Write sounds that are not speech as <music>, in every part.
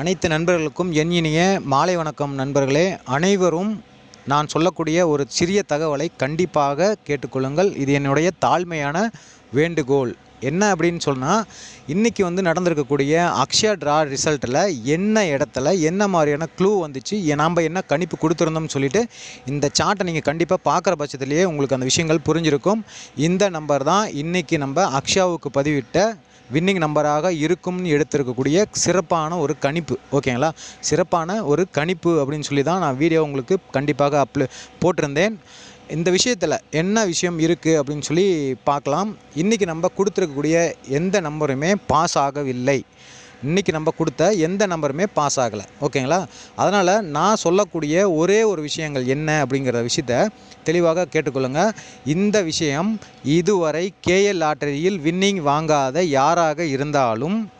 அனைத்து நண்பர்களுக்கும் என் இனிய மாலை வணக்கம் நண்பர்களே. அனைவரும் நான் சொல்லக்கூடிய ஒரு சிறிய தகவலை கண்டிப்பாக கேட்டுக்கொள்ளுங்கள். இது என்னுடைய தாழ்மையான வேண்டுகோள். என்ன அப்படின்னு சொன்னால் இன்றைக்கி வந்து நடந்திருக்கக்கூடிய அக்ஷயா ட்ரா ரிசல்ட்டில் என்ன இடத்துல என்ன மாதிரியான க்ளூ வந்துச்சு நாம் என்ன கணிப்பு கொடுத்துருந்தோம்னு சொல்லிட்டு இந்த சார்ட்டை நீங்கள் கண்டிப்பாக பார்க்குற பட்சத்துலேயே உங்களுக்கு அந்த விஷயங்கள் புரிஞ்சிருக்கும். இந்த நம்பர் தான் இன்றைக்கி நம்ம அக்ஷயாவுக்கு பதிவிட்ட வின்னிங் நம்பராக இருக்கும்னு எடுத்திருக்கக்கூடிய சிறப்பான ஒரு கணிப்பு ஓகேங்களா? சிறப்பான ஒரு கணிப்பு அப்படின்னு சொல்லி தான் நான் வீடியோ உங்களுக்கு கண்டிப்பாக அப்லோ போட்டிருந்தேன். இந்த விஷயத்தில் என்ன விஷயம் இருக்குது அப்படின்னு சொல்லி பார்க்கலாம். இன்றைக்கி நம்ம கொடுத்துருக்கக்கூடிய எந்த நம்பருமே பாஸ் ஆகவில்லை. இன்றைக்கி நம்ம கொடுத்த எந்த நம்பருமே பாஸ் ஆகலை. ஓகேங்களா? அதனால் நான் சொல்லக்கூடிய ஒரே ஒரு விஷயங்கள் என்ன அப்படிங்கிற விஷயத்த தெளிவாக கேட்டுக்கொள்ளுங்கள் இந்த விஷயம் இதுவரை கேஎல் லாட்டரியில் வின்னிங் வாங்காத யாராக இருந்தாலும்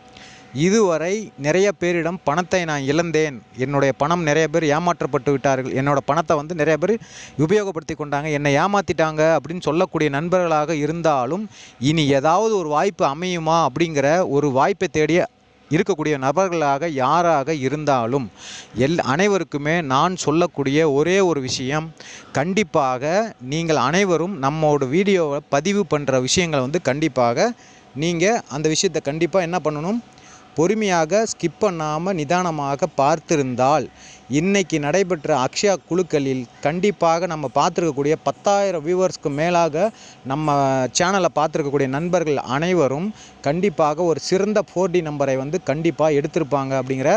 இதுவரை நிறைய பேரிடம் பணத்தை நான் இழந்தேன். என்னுடைய பணம் நிறைய பேர் ஏமாற்றப்பட்டு விட்டார்கள். என்னோட பணத்தை வந்து நிறைய பேர் உபயோகப்படுத்தி கொண்டாங்க. என்னை ஏமாற்றிட்டாங்க அப்படின்னு சொல்லக்கூடிய நண்பர்களாக இருந்தாலும் இனி ஏதாவது ஒரு வாய்ப்பு அமையுமா அப்படிங்கிற ஒரு வாய்ப்பை தேடிய இருக்கக்கூடிய நபர்களாக யாராக இருந்தாலும் எல் அனைவருக்குமே நான் சொல்லக்கூடிய ஒரே ஒரு விஷயம் கண்டிப்பாக நீங்கள் அனைவரும் நம்மோட வீடியோவை பதிவு பண்ணுற விஷயங்களை வந்து கண்டிப்பாக நீங்கள் அந்த விஷயத்தை கண்டிப்பாக என்ன பண்ணணும்? பொறுமையாக ஸ்கிப் பண்ணாமல் நிதானமாக பார்த்திருந்தால் இன்னைக்கு நடைபெற்ற அக்ஷயா குழுக்களில் கண்டிப்பாக நம்ம பார்த்துருக்கக்கூடிய பத்தாயிரம் வியூவர்ஸ்க்கு மேலாக நம்ம சேனலை பார்த்துருக்கக்கூடிய நண்பர்கள் அனைவரும் கண்டிப்பாக ஒரு சிறந்த ஃபோர் டி நம்பரை வந்து கண்டிப்பாக எடுத்திருப்பாங்க அப்படிங்கிற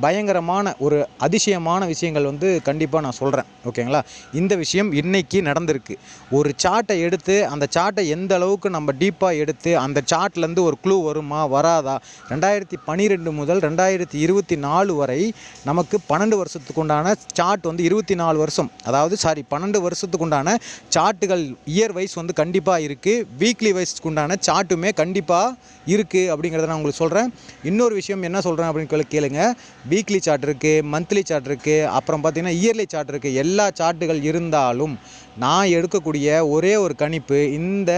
பயங்கரமான ஒரு அதிசயமான விஷயங்கள் வந்து கண்டிப்பாக நான் சொல்கிறேன் ஓகேங்களா? இந்த விஷயம் இன்றைக்கி நடந்திருக்கு. ஒரு சார்ட்டை எடுத்து அந்த சார்ட்டை எந்த அளவுக்கு நம்ம டீப்பாக எடுத்து அந்த சார்ட்லேருந்து ஒரு க்ளூ வருமா வராதா? ரெண்டாயிரத்தி பன்னிரெண்டு முதல் ரெண்டாயிரத்தி இருபத்தி நாலு வரை நமக்கு பன்னெண்டு வருஷத்துக்கு உண்டான சார்ட் வந்து இருபத்தி நாலு வருஷம். அதாவது சாரி பன்னெண்டு வருஷத்துக்கு உண்டான சார்ட்டுகள் இயர் வைஸ் வந்து கண்டிப்பாக இருக்குது வீக்லி வைஸ்க்கு உண்டான சார்ட்டுமே கண்டிப்பாக இருக்குது அப்படிங்கிறத நான் உங்களுக்கு சொல்கிறேன் இன்னொரு விஷயம் என்ன சொல்கிறேன் அப்படின்னு கேளுங்க. வீக்லி சார்ட் இருக்குது மந்த்லி சார்ட் இருக்குது அப்புறம் பார்த்திங்கன்னா இயர்லி சார்ட் இருக்குது எல்லா சார்ட்டுகள் இருந்தாலும் நான் எடுக்கக்கூடிய ஒரே ஒரு கணிப்பு இந்த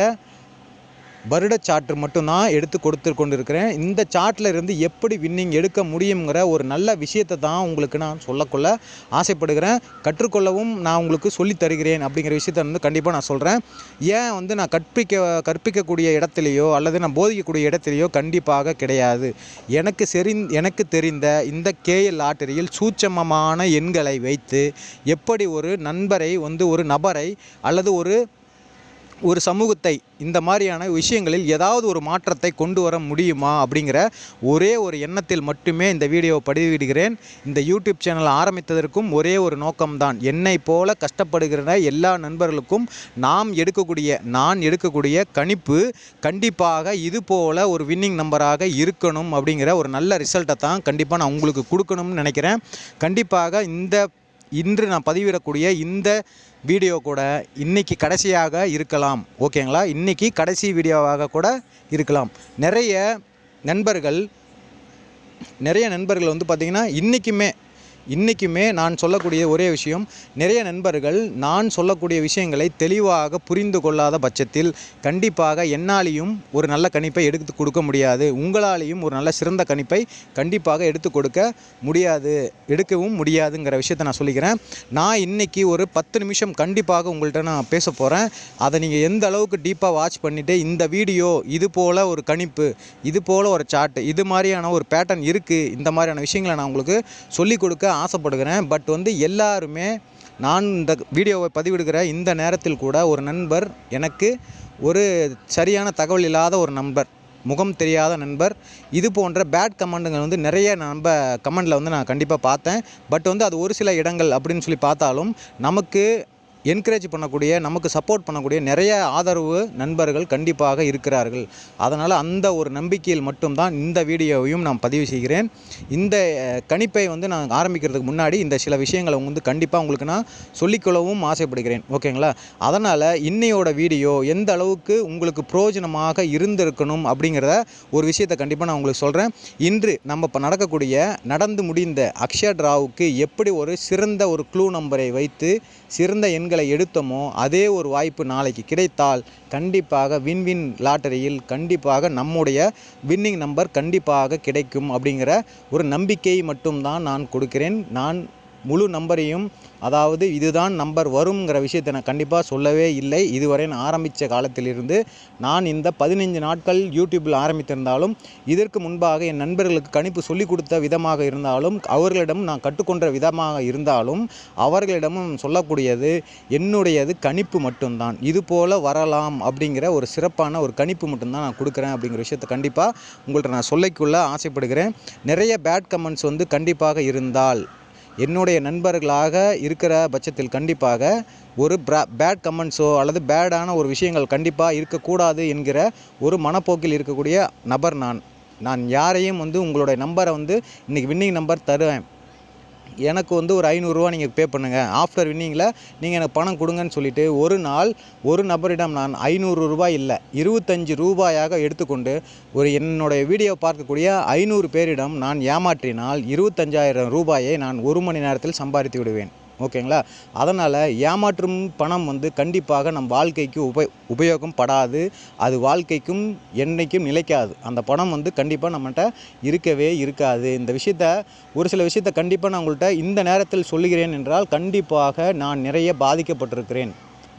வருட சார்ட் மட்டும்தான் எடுத்து கொடுத்து கொண்டிருக்கிறேன். இந்த சார்ட்டில் இருந்து எப்படி வின்னிங் எடுக்க முடியுங்கிற ஒரு நல்ல விஷயத்தை தான் உங்களுக்கு நான் சொல்லக்கொள்ள ஆசைப்படுகிறேன். கற்றுக்கொள்ளவும் நான் உங்களுக்கு சொல்லித் தருகிறேன் அப்படிங்கிற விஷயத்தை வந்து கண்டிப்பாக நான் சொல்கிறேன் ஏன் வந்து நான் கற்பிக்க கற்பிக்கக்கூடிய இடத்துலையோ அல்லது நான் போதிக்கக்கூடிய இடத்துலையோ கண்டிப்பாக கிடையாது. எனக்கு செரி எனக்கு தெரிந்த இந்த கேஎல் லாட்டரியில் சூட்சமமான எண்களை வைத்து எப்படி ஒரு நண்பரை வந்து ஒரு நபரை அல்லது ஒரு ஒரு சமூகத்தை இந்த மாதிரியான விஷயங்களில் ஏதாவது ஒரு மாற்றத்தை கொண்டு வர முடியுமா அப்படிங்கிற ஒரே ஒரு எண்ணத்தில் மட்டுமே இந்த வீடியோவை பதிவிடுகிறேன். இந்த யூடியூப் சேனல் ஆரம்பித்ததற்கும் ஒரே ஒரு நோக்கம்தான். என்னை போல கஷ்டப்படுகிற எல்லா நண்பர்களுக்கும் நாம் எடுக்கக்கூடிய நான் எடுக்கக்கூடிய கணிப்பு கண்டிப்பாக இது போல ஒரு வின்னிங் நம்பராக இருக்கணும் அப்படிங்கிற ஒரு நல்ல ரிசல்ட்டை தான் கண்டிப்பாக நான் உங்களுக்கு கொடுக்கணும்னு நினைக்கிறேன். கண்டிப்பாக இந்த இன்று நான் பதிவிடக்கூடிய இந்த வீடியோ கூட இன்றைக்கி கடைசியாக இருக்கலாம். ஓகேங்களா? இன்றைக்கி கடைசி வீடியோவாக கூட இருக்கலாம். நிறைய நண்பர்கள் நிறைய நண்பர்கள் வந்து பார்த்திங்கன்னா இன்றைக்குமே இன்றைக்குமே நான் சொல்லக்கூடிய ஒரே விஷயம் நிறைய நண்பர்கள் நான் சொல்லக்கூடிய விஷயங்களை தெளிவாக புரிந்து கொள்ளாத பட்சத்தில் கண்டிப்பாக என்னாலையும் ஒரு நல்ல கணிப்பை எடுத்து கொடுக்க முடியாது. உங்களாலேயும் ஒரு நல்ல சிறந்த கணிப்பை கண்டிப்பாக எடுத்து கொடுக்க முடியாது எடுக்கவும் முடியாதுங்கிற விஷயத்தை நான் சொல்லிக்கிறேன். நான் இன்னைக்கு ஒரு பத்து நிமிஷம் கண்டிப்பாக உங்கள்கிட்ட நான் பேச போகிறேன் அதை நீங்கள் எந்த அளவுக்கு டீப்பாக வாட்ச் பண்ணிவிட்டு இந்த வீடியோ இது போல் ஒரு கணிப்பு இது போல் ஒரு சார்ட் இது மாதிரியான ஒரு பேட்டர்ன் இருக்குது இந்த மாதிரியான விஷயங்களை நான் உங்களுக்கு சொல்லிக் கொடுக்க ஆசைப்படுகிறேன். பட் வந்து எல்லாருமே நான் இந்த வீடியோவை பதிவிடுகிற இந்த நேரத்தில் கூட ஒரு நண்பர் எனக்கு ஒரு சரியான தகவல் இல்லாத ஒரு நண்பர் முகம் தெரியாத நண்பர் இது போன்ற பேட் கமெண்டுங்கள் வந்து நிறைய நம்ம கமெண்டில் வந்து நான் கண்டிப்பாக பார்த்தேன். பட் வந்து அது ஒரு சில இடங்கள் அப்படின்னு சொல்லி பார்த்தாலும் நமக்கு என்கரேஜ் பண்ணக்கூடிய நமக்கு சப்போர்ட் பண்ணக்கூடிய நிறைய ஆதரவு நண்பர்கள் கண்டிப்பாக இருக்கிறார்கள். அதனால் அந்த ஒரு நம்பிக்கையில் மட்டும்தான் இந்த வீடியோவையும் நான் பதிவு செய்கிறேன். இந்த கணிப்பை வந்து நான் ஆரம்பிக்கிறதுக்கு முன்னாடி இந்த சில விஷயங்களை வந்து கண்டிப்பாக உங்களுக்கு நான் சொல்லிக்கொள்ளவும் ஆசைப்படுகிறேன். ஓகேங்களா? அதனால் இன்னையோட வீடியோ எந்த அளவுக்கு உங்களுக்கு பிரயோஜனமாக இருந்திருக்கணும் அப்படிங்கிறத ஒரு விஷயத்தை கண்டிப்பாக நான் உங்களுக்கு சொல்கிறேன் இன்று நம்ம இப்போ நடக்கக்கூடிய நடந்து முடிந்த அக்ஷயா டிராவுக்கு எப்படி ஒரு சிறந்த ஒரு க்ளூ நம்பரை வைத்து சிறந்த எண்களை எடுத்தோமோ அதே ஒரு வாய்ப்பு நாளைக்கு கிடைத்தால் கண்டிப்பாக வின் வின் லாட்டரியில் கண்டிப்பாக நம்முடைய வின்னிங் நம்பர் கண்டிப்பாக கிடைக்கும் அப்படிங்கிற ஒரு நம்பிக்கை மட்டும்தான் நான் கொடுக்கிறேன். நான் முழு நம்பரையும் அதாவது இதுதான் நம்பர் வருங்கிற விஷயத்தை நான் கண்டிப்பாக சொல்லவே இல்லை. இதுவரை நான் ஆரம்பித்த காலத்திலிருந்து நான் இந்த பதினைஞ்சு நாட்கள் யூடியூப்பில் ஆரம்பித்திருந்தாலும் இதற்கு முன்பாக என் நண்பர்களுக்கு கணிப்பு சொல்லிக் கொடுத்த விதமாக இருந்தாலும் அவர்களிடம் நான் கற்றுக்கொண்ட விதமாக இருந்தாலும் அவர்களிடமும் சொல்லக்கூடியது என்னுடையது கணிப்பு மட்டும்தான். இது போல் வரலாம் அப்படிங்கிற ஒரு சிறப்பான ஒரு கணிப்பு மட்டும்தான் நான் கொடுக்குறேன் அப்படிங்கிற விஷயத்தை கண்டிப்பாக உங்கள்கிட்ட நான் சொல்லிக்கொள்ள ஆசைப்படுகிறேன். நிறைய பேட் கமெண்ட்ஸ் வந்து கண்டிப்பாக இருந்தால் என்னுடைய நண்பர்களாக இருக்கிற பட்சத்தில் கண்டிப்பாக ஒரு ப்ரா பேட் கமெண்ட்ஸோ அல்லது பேடான ஒரு விஷயங்கள் கண்டிப்பாக இருக்கக்கூடாது என்கிற ஒரு மனப்போக்கில் இருக்கக்கூடிய நபர் நான். நான் யாரையும் வந்து உங்களுடைய நம்பரை வந்து இன்றைக்கி வின்னிங் நம்பர் தருவேன். எனக்கு வந்து ஒரு ஐநூறுரூவா நீங்கள் பே பண்ணுங்கள் ஆஃப்டர் வின்னிங்கில் நீங்கள் எனக்கு பணம் கொடுங்கன்னு சொல்லிட்டு ஒரு நாள் ஒரு நபரிடம் நான் ஐநூறு ரூபாய் இல்லை இருபத்தஞ்சி ரூபாயாக எடுத்துக்கொண்டு ஒரு என்னுடைய வீடியோ பார்க்கக்கூடிய ஐநூறு பேரிடம் நான் ஏமாற்றினால் இருபத்தஞ்சாயிரம் ரூபாயை நான் ஒரு மணி நேரத்தில் சம்பாதித்து விடுவேன். ஓகேங்களா? அதனால் ஏமாற்றும் பணம் வந்து கண்டிப்பாக நம் வாழ்க்கைக்கு உப உபயோகம் படாது அது வாழ்க்கைக்கும் என்றைக்கும் நிலைக்காது. அந்த பணம் வந்து கண்டிப்பாக நம்மகிட்ட இருக்கவே இருக்காது. இந்த விஷயத்த ஒரு சில விஷயத்த கண்டிப்பாக நான் உங்கள்கிட்ட இந்த நேரத்தில் சொல்லுகிறேன் என்றால் கண்டிப்பாக நான் நிறைய பாதிக்கப்பட்டிருக்கிறேன்.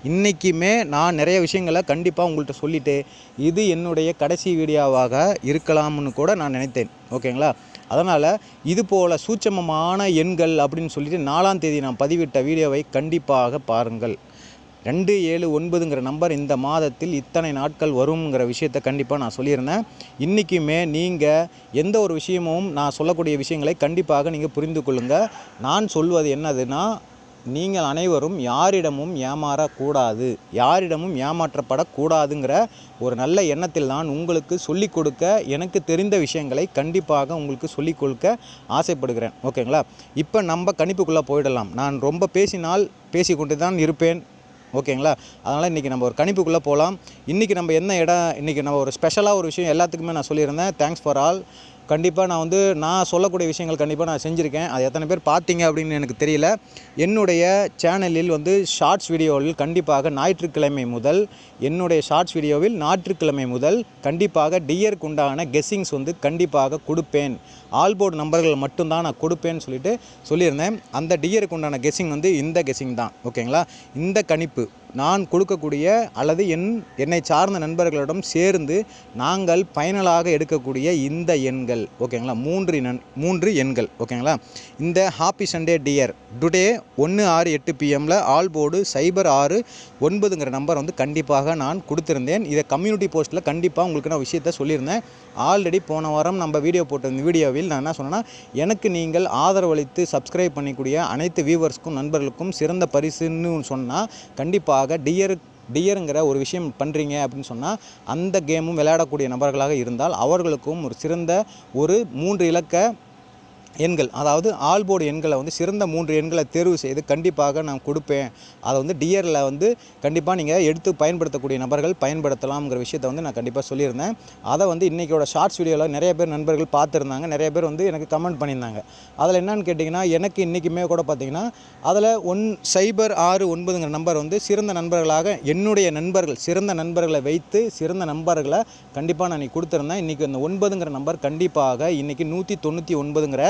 இன்றைக்குமே நான் நிறைய விஷயங்களை கண்டிப்பாக உங்கள்கிட்ட சொல்லிவிட்டு இது என்னுடைய கடைசி வீடியோவாக இருக்கலாம்னு கூட நான் நினைத்தேன். ஓகேங்களா? அதனால் இது போல் சூட்சமமான எண்கள் அப்படின்னு சொல்லிட்டு நாலாம் தேதி நான் பதிவிட்ட வீடியோவை கண்டிப்பாக பாருங்கள். ரெண்டு ஏழு ஒன்பதுங்கிற நம்பர் இந்த மாதத்தில் இத்தனை நாட்கள் வருங்கிற விஷயத்தை கண்டிப்பாக நான் சொல்லியிருந்தேன். இன்றைக்குமே நீங்கள் எந்த ஒரு விஷயமும் நான் சொல்லக்கூடிய விஷயங்களை கண்டிப்பாக நீங்கள் புரிந்து கொள்ளுங்கள் நான் சொல்வது என்னதுன்னா நீங்கள் அனைவரும் யாரிடமும் ஏமாறக்கூடாது யாரிடமும் ஏமாற்றப்படக்கூடாதுங்கிற ஒரு நல்ல எண்ணத்தில் நான் உங்களுக்கு சொல்லிக் கொடுக்க எனக்கு தெரிந்த விஷயங்களை கண்டிப்பாக உங்களுக்கு சொல்லிக் கொடுக்க ஆசைப்படுகிறேன். ஓகேங்களா? இப்போ நம்ம கணிப்புக்குள்ளே போயிடலாம். நான் ரொம்ப பேசினால் பேசிக்கொண்டு தான் இருப்பேன். ஓகேங்களா? அதனால் இன்றைக்கி நம்ம ஒரு கணிப்புக்குள்ளே போகலாம். இன்றைக்கி நம்ம என்ன இடம் இன்றைக்கி நம்ம ஒரு ஸ்பெஷலாக ஒரு விஷயம் எல்லாத்துக்குமே நான் சொல்லியிருந்தேன். தேங்க்ஸ் ஃபார் ஆல் கண்டிப்பாக நான் வந்து நான் சொல்லக்கூடிய விஷயங்கள் கண்டிப்பாக நான் செஞ்சுருக்கேன். அது எத்தனை பேர் பார்த்தீங்க அப்படின்னு எனக்கு தெரியல. என்னுடைய சேனலில் வந்து ஷார்ட்ஸ் வீடியோவில் கண்டிப்பாக ஞாயிற்றுக்கிழமை முதல் என்னுடைய ஷார்ட்ஸ் வீடியோவில் ஞாயிற்றுக்கிழமை முதல் கண்டிப்பாக டியருக்கு உண்டான கெஸ்ஸிங்ஸ் வந்து கண்டிப்பாக கொடுப்பேன். ஆல்போர்டு நம்பர்கள் மட்டும்தான் நான் கொடுப்பேன்னு சொல்லிட்டு சொல்லியிருந்தேன். அந்த டியருக்கு உண்டான கெஸ்ஸிங் வந்து இந்த கெஸ்ஸிங் தான். ஓகேங்களா இந்த கணிப்பு. நான் கொடுக்கக்கூடிய அல்லது என் என்னை சார்ந்த நண்பர்களிடம் சேர்ந்து நாங்கள் பயனலாக எடுக்கக்கூடிய இந்த எண்கள் ஓகேங்களா? மூன்று நன் மூன்று எண்கள் ஓகேங்களா? இந்த ஹாப்பி சண்டே டியர் டுடே ஒன்று ஆறு எட்டு பிஎம்மில் ஆல் போர்டு சைபர் ஆறு ஒன்பதுங்கிற நம்பர் வந்து கண்டிப்பாக நான் கொடுத்துருந்தேன். இதை கம்யூனிட்டி போஸ்ட்டில் கண்டிப்பாக உங்களுக்கு நான் விஷயத்த சொல்லியிருந்தேன். ஆல்ரெடி போன வாரம் நம்ம வீடியோ போட்ட வீடியோவில் நான் என்ன சொன்னேன்னா எனக்கு நீங்கள் ஆதரவளித்து சப்ஸ்கிரைப் பண்ணிக்கூடிய அனைத்து வியூவர்ஸ்க்கும் நண்பர்களுக்கும் சிறந்த பரிசுன்னு சொன்னால் கண்டிப்பாக டியர் டியருங்கிற ஒரு விஷயம் பண்ணுறீங்க அப்படின்னு சொன்னால் அந்த கேமும் விளையாடக்கூடிய நபர்களாக இருந்தால் அவர்களுக்கும் ஒரு சிறந்த ஒரு மூன்று இலக்க எண்கள் அதாவது ஆல்போர்டு எண்களை வந்து சிறந்த மூன்று எண்களை தேர்வு செய்து கண்டிப்பாக நான் கொடுப்பேன். அதை வந்து டியரில் வந்து கண்டிப்பாக நீங்கள் எடுத்து பயன்படுத்தக்கூடிய நபர்கள் பயன்படுத்தலாம்ங்கிற விஷயத்தை வந்து நான் கண்டிப்பாக சொல்லியிருந்தேன். அதை வந்து இன்றைக்கோட ஷார்ட்ஸ் வீடியோவில் நிறைய பேர் நண்பர்கள் பார்த்துருந்தாங்க. நிறைய பேர் வந்து எனக்கு கமெண்ட் பண்ணியிருந்தாங்க. அதில் என்னன்னு கேட்டிங்கன்னா எனக்கு இன்றைக்குமே கூட பார்த்தீங்கன்னா அதில் ஒன் சைபர் ஆறு ஒன்பதுங்கிற நம்பர் வந்து சிறந்த நண்பர்களாக என்னுடைய நண்பர்கள் சிறந்த நண்பர்களை வைத்து சிறந்த நண்பர்களை கண்டிப்பாக நான் கொடுத்துருந்தேன். இன்றைக்கி அந்த ஒன்பதுங்கிற நம்பர் கண்டிப்பாக இன்றைக்கி நூற்றி தொண்ணூற்றி ஒன்பதுங்கிற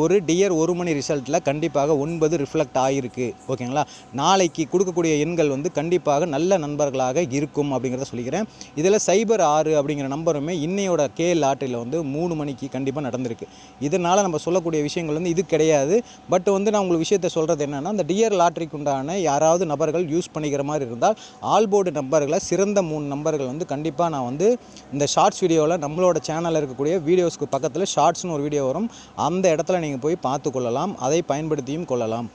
ஒரு டியர் ஒரு மணி ரிசல்ட்டில் கண்டிப்பாக ஒன்பது ரிஃப்ளெக்ட் ஆகிருக்கு ஓகேங்களா? நாளைக்கு கொடுக்கக்கூடிய எண்கள் வந்து கண்டிப்பாக நல்ல நண்பர்களாக இருக்கும் அப்படிங்கிறத சொல்லிக்கிறேன். இதில் சைபர் ஆறு அப்படிங்கிற நம்பருமே இன்னையோட கே லாட்டரியில் வந்து மூணு மணிக்கு கண்டிப்பாக நடந்திருக்கு. இதனால் நம்ம சொல்லக்கூடிய விஷயங்கள் வந்து இது கிடையாது. பட் வந்து நான் உங்களுக்கு விஷயத்தை சொல்கிறது என்னென்னா அந்த டியர் லாட்டரிக்கு உண்டான யாராவது நபர்கள் யூஸ் பண்ணிக்கிற மாதிரி இருந்தால் ஆல்போர்டு நம்பர்களை சிறந்த மூணு நம்பர்கள் வந்து கண்டிப்பாக நான் வந்து இந்த ஷார்ட்ஸ் வீடியோவில் நம்மளோட சேனலில் இருக்கக்கூடிய வீடியோஸ்க்கு பக்கத்தில் ஷார்ட்ஸ்னு ஒரு வீடியோ வரும். அந்த இடத்துல நீங்கள் போய் பார்த்து கொள்ளலாம் அதை பயன்படுத்தியும் கொள்ளலாம்.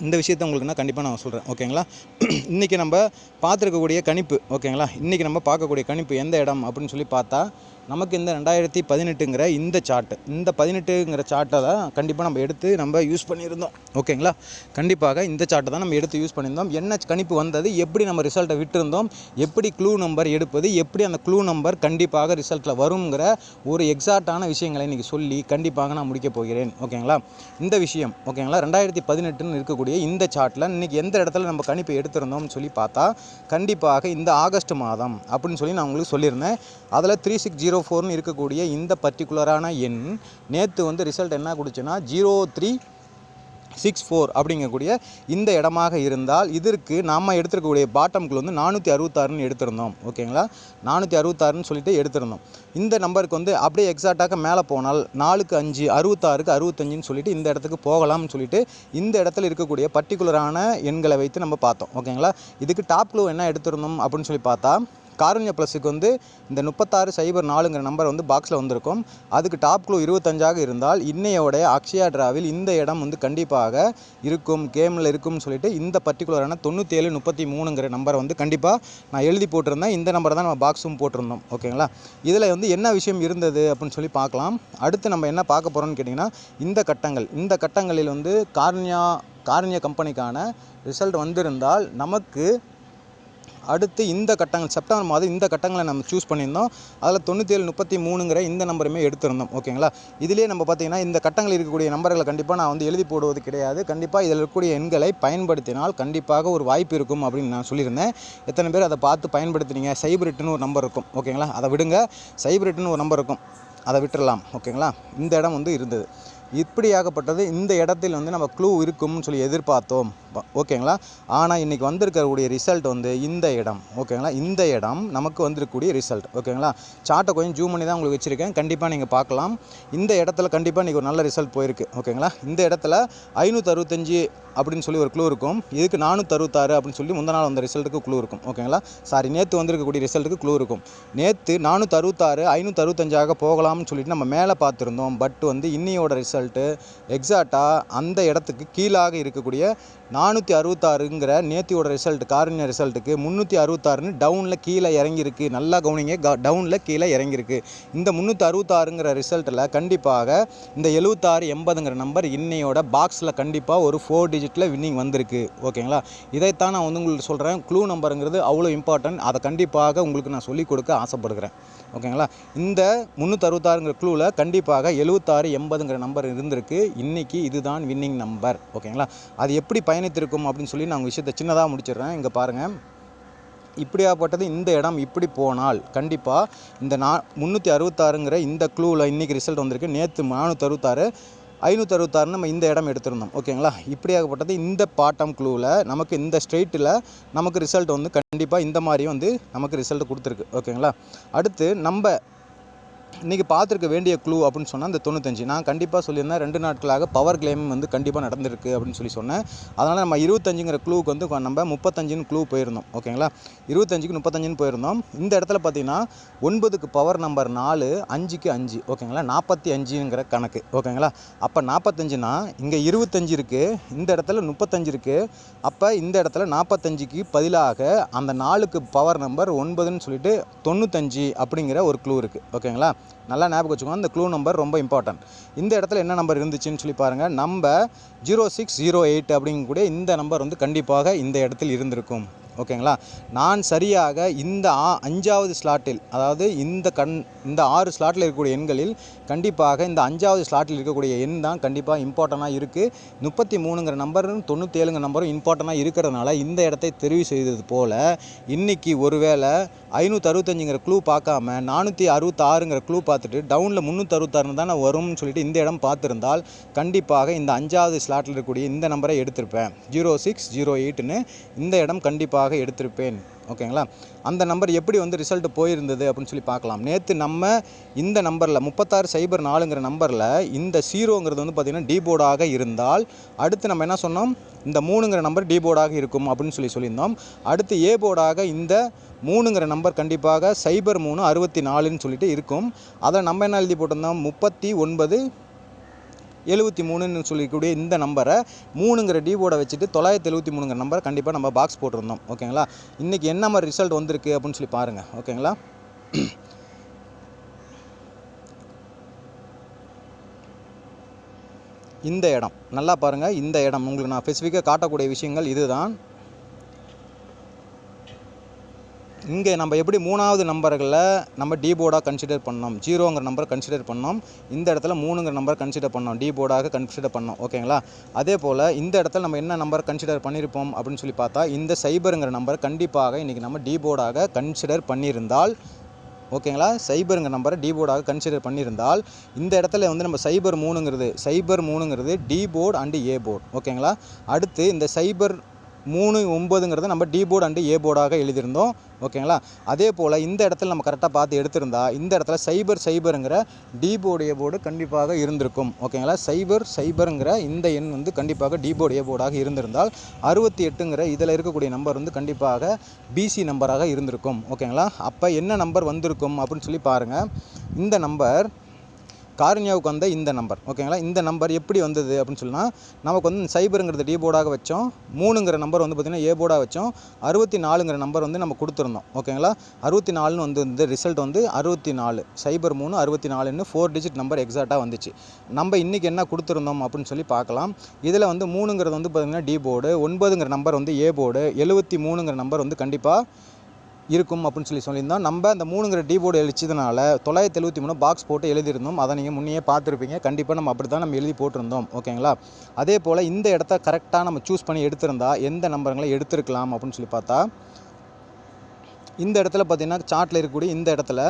இந்த விஷயத்த உங்களுக்கு நான் கண்டிப்பாக நான் சொல்கிறேன் ஓகேங்களா? <clears throat> இன்றைக்கி நம்ம பார்த்துருக்கக்கூடிய கணிப்பு ஓகேங்களா? இன்றைக்கி நம்ம பார்க்கக்கூடிய கணிப்பு எந்த இடம் அப்படின்னு சொல்லி பார்த்தா நமக்கு இந்த ரெண்டாயிரத்தி பதினெட்டுங்கிற இந்த சார்ட்டு இந்த பதினெட்டுங்கிற சார்ட்டை தான் கண்டிப்பாக நம்ம எடுத்து நம்ம யூஸ் பண்ணியிருந்தோம். ஓகேங்களா? கண்டிப்பாக இந்த சார்ட்டை தான் நம்ம எடுத்து யூஸ் பண்ணியிருந்தோம். என்ன கணிப்பு வந்தது? எப்படி நம்ம ரிசல்ட்டை விட்டுருந்தோம்? எப்படி க்ளூ நம்பர் எடுப்பது? எப்படி அந்த க்ளூ நம்பர் கண்டிப்பாக ரிசல்ட்டில் வருங்கிற ஒரு எக்ஸாக்டான விஷயங்களை இன்றைக்கி சொல்லி கண்டிப்பாக நான் முடிக்கப் போகிறேன். ஓகேங்களா? இந்த விஷயம் ஓகேங்களா? ரெண்டாயிரத்தி பதினெட்டுன்னு இருக்கக்கூடிய இந்த சார்ட்டில் இன்றைக்கி எந்த இடத்துல நம்ம கணிப்பு எடுத்திருந்தோம்னு சொல்லி பார்த்தா கண்டிப்பாக இந்த ஆகஸ்ட் மாதம் அப்படின்னு சொல்லி நான் உங்களுக்கு சொல்லியிருந்தேன். அதில் த்ரீ சிக்ஸ் ஜீரோ ஃபோர்னு இருக்கக்கூடிய இந்த பர்டிகுலரான எண் நேற்று வந்து ரிசல்ட் என்ன கொடுச்சுன்னா ஜீரோ த்ரீ சிக்ஸ் ஃபோர் அப்படிங்கக்கூடிய இந்த இடமாக இருந்தால் இதற்கு நாம் எடுத்துருக்கக்கூடிய பாட்டம்குள்ள வந்து நானூற்றி அறுபத்தாறுன்னு எடுத்திருந்தோம். ஓகேங்களா? நானூற்றி அறுபத்தாறுன்னு சொல்லிட்டு எடுத்திருந்தோம். இந்த நம்பருக்கு வந்து அப்படியே எக்ஸாக்டாக மேலே போனால் நாலுக்கு அஞ்சு அறுபத்தாறுக்கு அறுபத்தஞ்சுன்னு சொல்லிட்டு இந்த இடத்துக்கு போகலாம்னு சொல்லிட்டு இந்த இடத்துல இருக்கக்கூடிய பர்டிகுலரான எண்களை வைத்து நம்ம பார்த்தோம். ஓகேங்களா? இதுக்கு டாப் க்ளூ என்ன எடுத்திருந்தோம் அப்படின்னு சொல்லி பார்த்தா காருண்ய ப்ளஸுக்கு வந்து இந்த முப்பத்தாறு சைபர் நாலுங்கிற நம்பர் வந்து பாக்ஸில் வந்திருக்கும். அதுக்கு டாப் க்ளூ இருபத்தஞ்சாக இருந்தால் இன்னையோடைய அக்ஷயா டிராவில் இந்த இடம் வந்து கண்டிப்பாக இருக்கும் கேமில் இருக்கும்னு சொல்லிட்டு இந்த பர்டிகுலரான தொண்ணூற்றேழு முப்பத்தி மூணுங்கிற நம்பரை வந்து கண்டிப்பாக நான் எழுதி போட்டிருந்தேன். இந்த நம்பர் தான் நம்ம பாக்ஸும் போட்டிருந்தோம். ஓகேங்களா இதில் வந்து என்ன விஷயம் இருந்தது அப்படின்னு சொல்லி பார்க்கலாம். அடுத்து நம்ம என்ன பார்க்க போகிறோம்னு கேட்டிங்கன்னா இந்த கட்டங்கள். இந்த கட்டங்களில் வந்து கார்னியா கார்னியா கம்பெனிக்கான ரிசல்ட் வந்திருந்தால் நமக்கு அடுத்து இந்த கட்டங்கள் செப்டம்பர் மாதம் இந்த கட்டங்களை நம்ம சூஸ் பண்ணியிருந்தோம். அதில் தொண்ணூற்றேழு முப்பத்தி மூணுங்கிற இந்த நம்பருமே எடுத்திருந்தோம். ஓகேங்களா? இதுலேயே நம்ம பார்த்தீங்கன்னா இந்த கட்டங்கள் இருக்கக்கூடிய நம்பர்களை கண்டிப்பாக நான் வந்து எழுதி போடுவது கிடையாது. கண்டிப்பாக இதில் இருக்கக்கூடிய எண்களை பயன்படுத்தினால் கண்டிப்பாக ஒரு வாய்ப்பு இருக்கும் அப்படின்னு நான் சொல்லியிருந்தேன். எத்தனை பேர் அதை பார்த்து பயன்படுத்துனீங்க? சைபரிட்டுன்னு ஒரு நம்பர் இருக்கும். ஓகேங்களா? அதை விடுங்க. சைபரிட்டுன்னு ஒரு நம்பர் இருக்கும். அதை விட்டுடலாம் ஓகேங்களா? இந்த இடம் வந்து இருந்தது. இப்படியாகப்பட்டது. இந்த இடத்தில் வந்து நம்ம க்ளூ இருக்கும்னு சொல்லி எதிர்பார்த்தோம். ஓகேங்களா? ஆனால் இன்றைக்கி வந்திருக்கக்கூடிய ரிசல்ட் வந்து இந்த இடம் ஓகேங்களா? இந்த இடம் நமக்கு வந்திருக்கக்கூடிய ரிசல்ட் ஓகேங்களா? சார்ட்டை கொஞ்சம் ஜூம் பண்ணி தான் உங்களுக்கு வச்சுருக்கேன். கண்டிப்பாக நீங்கள் பார்க்கலாம். இந்த இடத்துல கண்டிப்பாக இன்றைக்கி ஒரு நல்ல ரிசல்ட் போயிருக்கு ஓகேங்களா? இந்த இடத்துல ஐநூற்றறுபத்தஞ்சு அப்படின்னு சொல்லி ஒரு க்ளூ இருக்கும். இதுக்கு நானூற்றறுபத்தாறு அப்படின்னு சொல்லி முந்த நாள் வந்த ரிசல்ட்டுக்கு க்ளூ இருக்கும் ஓகேங்களா? சாரி நேற்று வந்திருக்கக்கூடிய ரிசல்ட்டுக்கு க்ளூ இருக்கும். நேற்று நானூற்றறுபத்தாறு ஐநூற்றறுபத்தஞ்சாக போகலாம்னு சொல்லிட்டு நம்ம மேலே பார்த்துருந்தோம். பட் வந்து இன்னியோட ரிசல்ட்டு எக்ஸாக்டாக அந்த இடத்துக்கு கீழாக இருக்கக்கூடிய நானூற்றி அறுபத்தாறுங்கிற நேத்தியோட ரிசல்ட் காரணிய ரிசல்ட்டுக்கு முந்நூற்றி அறுபத்தாறுன்னு டவுனில் கீழே இறங்கியிருக்கு. நல்லா கவனிங்க டவுனில் கீழே இறங்கியிருக்கு. இந்த முந்நூற்றி அறுபத்தாறுங்கிற ரிசல்ட்டில் கண்டிப்பாக இந்த எழுபத்தாறு எண்பதுங்கிற நம்பர் இன்னையோட பாக்ஸில் கண்டிப்பாக ஒரு ஃபோர் டிஜிட்டில் வின்னிங் வந்திருக்கு. ஓகேங்களா? இதைத்தான் நான் வந்து உங்களுக்கு சொல்கிறேன் க்ளூ நம்பருங்கிறது அவ்வளோ இம்பார்ட்டன்ட் அதை கண்டிப்பாக உங்களுக்கு நான் சொல்லிக் கொடுக்க ஆசைப்படுகிறேன். ஓகேங்களா? இந்த முந்நூற்றறுபத்தாறுங்கிற க்ளூவில் கண்டிப்பாக எழுபத்தாறு எண்பதுங்கிற நம்பர் இருந்திருக்கு. இன்றைக்கி இதுதான் வின்னிங் நம்பர் ஓகேங்களா? அது எப்படி பயணித்திருக்கும் அப்படின்னு சொல்லி நான் உங்கள் விஷயத்தை சின்னதாக முடிச்சிடுறேன். இங்கே பாருங்கள் இப்படியாப்பட்டது இந்த இடம் இப்படி போனால் கண்டிப்பாக இந்த நா முந்நூற்றி அறுபத்தாறுங்கிற இந்த க்ளூவில் இன்றைக்கி ரிசல்ட் வந்திருக்கு. நேற்று நானூற்றறுபத்தாறு ஐநூற்றறுபத்தாறு நம்ம இந்த இடம் எடுத்திருந்தோம். ஓகேங்களா? இப்படியாகப்பட்டது இந்த பாட்டம் க்ளூவில் நமக்கு இந்த ஸ்ட்ரெயிட்டில் நமக்கு ரிசல்ட் வந்து கண்டிப்பாக இந்த மாதிரி வந்து நமக்கு ரிசல்ட் கொடுத்துருக்கு. ஓகேங்களா? அடுத்து நம்ம இன்றைக்கி பார்த்துருக்க வேண்டிய க்ளூ அப்படின்னு சொன்னால் அந்த தொண்ணூத்தஞ்சு. நான் கண்டிப்பாக சொல்லியிருந்தேன் ரெண்டு நாட்களாக பவர் கிளைம் வந்து கண்டிப்பாக நடந்திருக்கு அப்படின்னு சொல்லி சொன்னேன். அதனால் நம்ம இருபத்தஞ்சுங்கிற க்ளூக்கு வந்து நம்ம முப்பத்தஞ்சுன்னு க்ளூ போயிருந்தோம் ஓகேங்களா? இருபத்தஞ்சுக்கு முப்பத்தஞ்சுன்னு போயிருந்தோம். இந்த இடத்துல பார்த்தீங்கன்னா ஒன்பதுக்கு பவர் நம்பர் நாலு அஞ்சுக்கு அஞ்சு ஓகேங்களா? நாற்பத்தி அஞ்சுங்கிற கணக்கு ஓகேங்களா? அப்போ நாற்பத்தஞ்சுனா இங்கே இருபத்தஞ்சு இருக்குது இந்த இடத்துல முப்பத்தஞ்சு இருக்குது அப்போ இந்த இடத்துல நாற்பத்தஞ்சுக்கு பதிலாக அந்த நாலுக்கு பவர் நம்பர் ஒன்பதுன்னு சொல்லிட்டு தொண்ணூத்தஞ்சு அப்படிங்கிற ஒரு க்ளூ இருக்குது ஓகேங்களா? நல்லா ஞாபகம் வச்சுக்கோங்க இந்த க்ளூ நம்பர் ரொம்ப இம்பார்ட்டன்ட் இந்த இடத்துல என்ன நம்பர் இருந்துச்சுன்னு சொல்லி பாருங்கள் நம்ம ஜீரோ சிக்ஸ் ஜீரோ எயிட் அப்படிங்கக்கூடிய இந்த நம்பர் வந்து கண்டிப்பாக இந்த இடத்தில் இருந்திருக்கும். ஓகேங்களா நான் சரியாக இந்த ஆ அஞ்சாவது ஸ்லாட்டில் அதாவது இந்த கண் இந்த ஆறு ஸ்லாட்டில் இருக்கக்கூடிய எண்களில் கண்டிப்பாக இந்த அஞ்சாவது ஸ்லாட்டில் இருக்கக்கூடிய எண் தான் கண்டிப்பாக இம்பார்ட்டண்ட்டாக இருக்குது முப்பத்தி மூணுங்கிற நம்பரும் தொண்ணூற்றேழுங்கிற நம்பரும் இம்பார்ட்டண்ட்டாக இருக்கிறதுனால இந்த இடத்தை தெரிவு செய்தது போல் இன்றைக்கி ஒருவேளை ஐநூற்றி அறுபத்தஞ்சுங்கிற க்ளூ பார்க்காம நானூற்றி அறுபத்தாறுங்கிற க்ளூ பார்த்துட்டு டவுனில் முந்நூற்றறுபத்தாறுன்னு தானே வரும்னு சொல்லிட்டு இந்த இடம் பார்த்துருந்தால் கண்டிப்பாக இந்த அஞ்சாவது ஸ்லாட்டில் இருக்கக்கூடிய இந்த நம்பரை எடுத்திருப்பேன். ஜீரோ சிக்ஸ் ஜீரோ எயிட்னு இந்த இடம் கண்டிப்பாக எடுத்திருப்பேன். ஓகேங்களா? அந்த நம்பர் எப்படி வந்து ரிசல்ட் போயிருந்தது அப்படின்னு சொல்லி பார்க்கலாம். நேற்று நம்ம இந்த நம்பரில் முப்பத்தாறு சைபர் நாலுங்கிற நம்பரில் இந்த ஜீரோங்கிறது வந்து பார்த்திங்கன்னா டீபோர்டாக இருந்தால் அடுத்து நம்ம என்ன சொன்னோம்? இந்த மூணுங்கிற நம்பர் டீபோர்டாக இருக்கும் அப்படின்னு சொல்லி சொல்லியிருந்தோம். அடுத்து ஏ போர்டாக இந்த மூணுங்கிற நம்பர் கண்டிப்பாக சைபர் மூணு அறுபத்தி நாலுன்னு சொல்லிட்டு இருக்கும். அதை நம்ம என்ன எழுதி போட்டிருந்தோம்? முப்பத்தி ஒன்பது எழுபத்தி மூணுன்னு சொல்லிக்கூடிய இந்த நம்பரை மூணுங்கிற டிபோட வச்சுட்டு தொள்ளாயிரத்தி எழுபத்தி மூணுங்கிற நம்பரை கண்டிப்பாக நம்ம பாக்ஸ் போட்டிருந்தோம். ஓகேங்களா? இன்றைக்கி என்ன மாதிரி ரிசல்ட் வந்திருக்கு அப்படின்னு சொல்லி பாருங்கள் ஓகேங்களா? இந்த இடம். நல்லா பாருங்கள் இந்த இடம். உங்களுக்கு நான் ஸ்பெசிஃபிக்காக காட்டக்கூடிய விஷயங்கள் இதுதான். இங்கே நம்ம எப்படி மூணாவது நம்பர்களை நம்ம டி போர்டாக கன்சிடர் பண்ணோம்? ஜீரோங்கிற நம்பரை கன்சிடர் பண்ணோம். இந்த இடத்துல மூணுங்கிற நம்பர் கன்சிடர் பண்ணோம். டி போர்டாக கன்சிடர் பண்ணோம். ஓகேங்களா அதே போல் இந்த இடத்துல நம்ம என்ன நம்பர் கன்சிடர் பண்ணியிருப்போம் அப்படின்னு சொல்லி பார்த்தா இந்த சைபருங்கிற நம்பர் கண்டிப்பாக இன்றைக்கி நம்ம டி போர்டாக கன்சிடர் பண்ணியிருந்தால் ஓகேங்களா சைபருங்கிற நம்பரை டி போர்டாக கன்சிடர் பண்ணியிருந்தால் இந்த இடத்துல வந்து நம்ம சைபர் மூணுங்கிறது சைபர் மூணுங்கிறது T board and A board ஓகேங்களா அடுத்து இந்த சைபர் மூணு ஒம்பதுங்கிறத நம்ம டி போர்டு அண்டு ஏ போர்டாக எழுதியிருந்தோம். ஓகேங்களா? அதே போல் இந்த இடத்துல நம்ம கரெக்டாக பார்த்து எடுத்திருந்தா இந்த இடத்துல சைபர் சைபருங்கிற டி போர்டு ஏ போர்டு கண்டிப்பாக இருந்திருக்கும். ஓகேங்களா? சைபர் சைபருங்கிற இந்த எண் வந்து கண்டிப்பாக டி போர்டு ஏ போர்டாக இருந்திருந்தால் அறுபத்தி எட்டுங்கிற இதில் இருக்கக்கூடிய நம்பர் வந்து கண்டிப்பாக பிசி நம்பராக இருந்திருக்கும். ஓகேங்களா? அப்போ என்ன நம்பர் வந்திருக்கும் அப்படின்னு சொல்லி பாருங்கள் இந்த நம்பர் காரணியாவுக்கு வந்த இந்த நம்பர். ஓகேங்களா? இந்த நம்பர் எப்படி வந்தது அப்படின்னு சொன்னால் நமக்கு வந்து சைபருங்கிறது டி போர்டாக வச்சோம் மூணுங்கிற நம்பர் வந்து பார்த்திங்கன்னா ஏ போர்டாக வச்சோம் அறுபத்தி நாலுங்கிற நம்பர் வந்து நம்ம கொடுத்துருந்தோம். ஓகேங்களா? அறுபத்தி நாலுன்னு வந்து இந்த ரிசல்ட் வந்து அறுபத்தி நாலு சைபர் மூணு அறுபத்தி நாலுன்னு ஃபோர் டிஜிட் நம்பர் எக்ஸாக்டாக வந்துச்சு. நம்ம இன்றைக்கி என்ன கொடுத்துருந்தோம் அப்படின்னு சொல்லி பார்க்கலாம். இதில் வந்து மூணுங்கிறது வந்து பார்த்திங்கன்னா டி போர்டு ஒன்பதுங்கிற நம்பர் வந்து ஏ போர்டு எழுபத்தி மூணுங்கிற நம்பர் வந்து கண்டிப்பாக இருக்கும் அப்படின்னு சொல்லி சொல்லியிருந்தோம். நம்ம அந்த மூணுங்கிற டி போர்டு எழுச்சதுனால தொள்ளாயிரத்தி எழுபத்தி மூணு பாக்ஸ் போட்டு எழுதியிருந்தோம். அதை நீங்கள் முன்னையே பார்த்துருப்பீங்க. கண்டிப்பாக நம்ம அப்படி தான் நம்ம எழுதி போட்டிருந்தோம். ஓகேங்களா? அதே போல் இந்த இடத்த கரெக்டாக நம்ம சூஸ் பண்ணி எடுத்திருந்தா எந்த நம்பருங்களை எடுத்திருக்கலாம் அப்படின்னு சொல்லி பார்த்தா இந்த இடத்துல பார்த்தீங்கன்னா சார்ட்டில் இருக்கக்கூடிய இந்த இடத்துல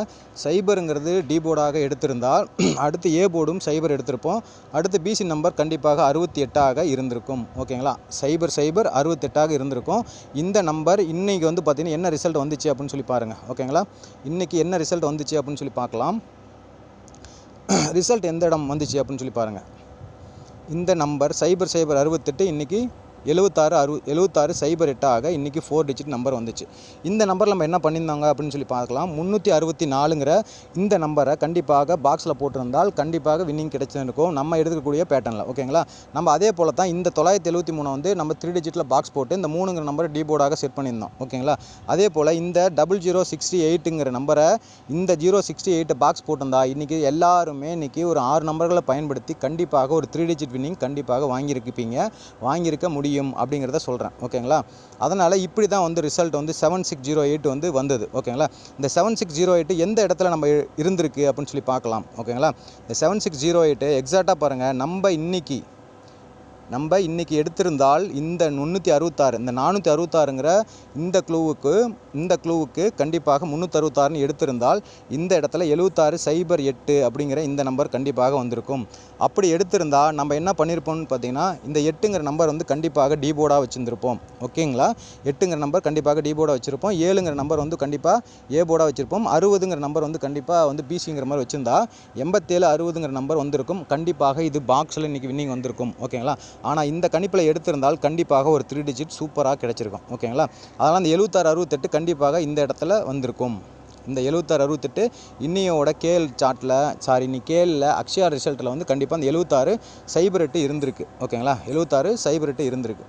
சைபருங்கிறது டி போர்டாக எடுத்திருந்தால் <clears throat> அடுத்து ஏ போர்டும் சைபர் எடுத்திருப்போம். அடுத்து பிசி நம்பர் கண்டிப்பாக அறுபத்தி எட்டாக இருந்திருக்கும். ஓகேங்களா? சைபர் சைபர் அறுபத்தெட்டாக இருந்திருக்கும். இந்த நம்பர் இன்றைக்கி வந்து பார்த்தீங்கன்னா என்ன ரிசல்ட் வந்துச்சு அப்படின்னு சொல்லி பாருங்கள் ஓகேங்களா? இன்றைக்கி என்ன ரிசல்ட் வந்துச்சு அப்படின்னு சொல்லி பார்க்கலாம். <clears throat> ரிசல்ட் எந்த இடம் வந்துச்சு அப்படின்னு சொல்லி பாருங்கள் இந்த நம்பர் சைபர் சைபர் அறுபத்தெட்டு இன்றைக்கி எழுபத்தாறு அறு எழுபத்தாறு சைபர் எட்டாக இன்றைக்கி ஃபோர் டிஜிட் நம்பர் வந்துச்சு. இந்த நம்பர் நம்ம என்ன பண்ணியிருந்தாங்க அப்படின்னு சொல்லி பார்க்கலாம். முந்நூற்றி அறுபத்தி நாலுங்கிற இந்த நம்பரை கண்டிப்பாக பாக்ஸில் போட்டிருந்தால் கண்டிப்பாக வின்னிங் கிடைச்சிருக்கும் நம்ம எடுக்கக்கூடிய பேட்டர்னில் ஓகேங்களா? நம்ம அதே போல் தான் இந்த தொள்ளாயிரத்தி எழுபத்தி மூணு வந்து நம்ம த்ரீ டிஜிட்டில் பாக்ஸ் போட்டு இந்த மூணுங்கிற நம்பரை டி போர்டாக செட் பண்ணியிருந்தோம். ஓகேங்களா? அதே போல் இந்த டபுள் ஜீரோ சிக்ஸ்டி எயிட்டுங்கிற நம்பரை இந்த ஜீரோ சிக்ஸ்டி எயிட்டை பாக்ஸ் போட்டிருந்தா இன்றைக்கி எல்லாருமே இன்றைக்கி ஒரு ஆறு நம்பர்களை பயன்படுத்தி கண்டிப்பாக ஒரு த்ரீ டிஜிட் வின்னிங் கண்டிப்பாக வாங்கியிருப்பீங்க. வாங்கியிருக்க முடியும். அப்படிங்கிறத சொல்கிறேன் ஓகேங்களா? அதனால் இப்படி தான் வந்து ரிசல்ட் வந்து செவன் சிக்ஸ் ஜீரோ எயிட் வந்து வந்தது. ஓகேங்களா? இந்த செவன் சிக்ஸ் ஜீரோ எயிட் எந்த இடத்துல நம்ம இருந்திருக்கு அப்படின்னு சொல்லி பார்க்கலாம். ஓகேங்களா? இந்த செவன் சிக்ஸ் ஜீரோ எயிட்டு எக்ஸாக்டாக பாருங்கள் நம்ம இன்றைக்கி நம்ம இன்றைக்கி எடுத்திருந்தால் இந்த முந்நூற்றி அறுபத்தாறு இந்த நானூற்றி அறுபத்தாறுங்கிற இந்த க்ளூவுக்கு இந்த க்ளூவுக்கு கண்டிப்பாக முந்நூற்றறுபத்தாறுன்னு எடுத்திருந்தால் இந்த இடத்துல எழுபத்தாறு சைபர் எட்டு அப்படிங்கிற இந்த நம்பர் கண்டிப்பாக வந்திருக்கும். அப்படி எடுத்திருந்தால் நம்ம என்ன பண்ணியிருப்போம்னு பார்த்தீங்கன்னா இந்த எட்டுங்கிற நம்பர் வந்து கண்டிப்பாக டீபோர்டாக வச்சுருந்துருப்போம். ஓகேங்களா? எட்டுங்கிற நம்பர் கண்டிப்பாக டீபோர்டாக வச்சுருப்போம். ஏழுங்கிற நம்பர் வந்து கண்டிப்பாக ஏ போர்டாக வச்சுருப்போம். அறுபதுங்கிற நம்பர் வந்து கண்டிப்பாக வந்து பிசிங்கிற மாதிரி வச்சுருந்தா எண்பத்தேழு அறுபதுங்கிற நம்பர் வந்திருக்கும். கண்டிப்பாக இது பாக்ஸில் இன்றைக்கி வின்னிங் வந்திருக்கும். ஓகேங்களா? ஆனால் இந்த கணிப்பில் எடுத்திருந்தால் கண்டிப்பாக ஒரு த்ரீ டிஜிட் சூப்பராக கிடச்சிருக்கும். ஓகேங்களா? அதனால் அந்த எழுபத்தாறு அறுபத்தெட்டு கண்டிப்பாக இந்த இடத்துல வந்திருக்கும். இந்த எழுபத்தாறு அறுபத்தெட்டு இன்னையோட கேஎல் சார்ட்டில் சாரி நீ கேஎல்ல அக்ஷயா ரிசல்ட்டில் வந்து கண்டிப்பாக அந்த எழுபத்தாறு சைபர் எட்டு இருந்திருக்கு. ஓகேங்களா? எழுபத்தாறு சைபர் எட்டு இருந்திருக்கு.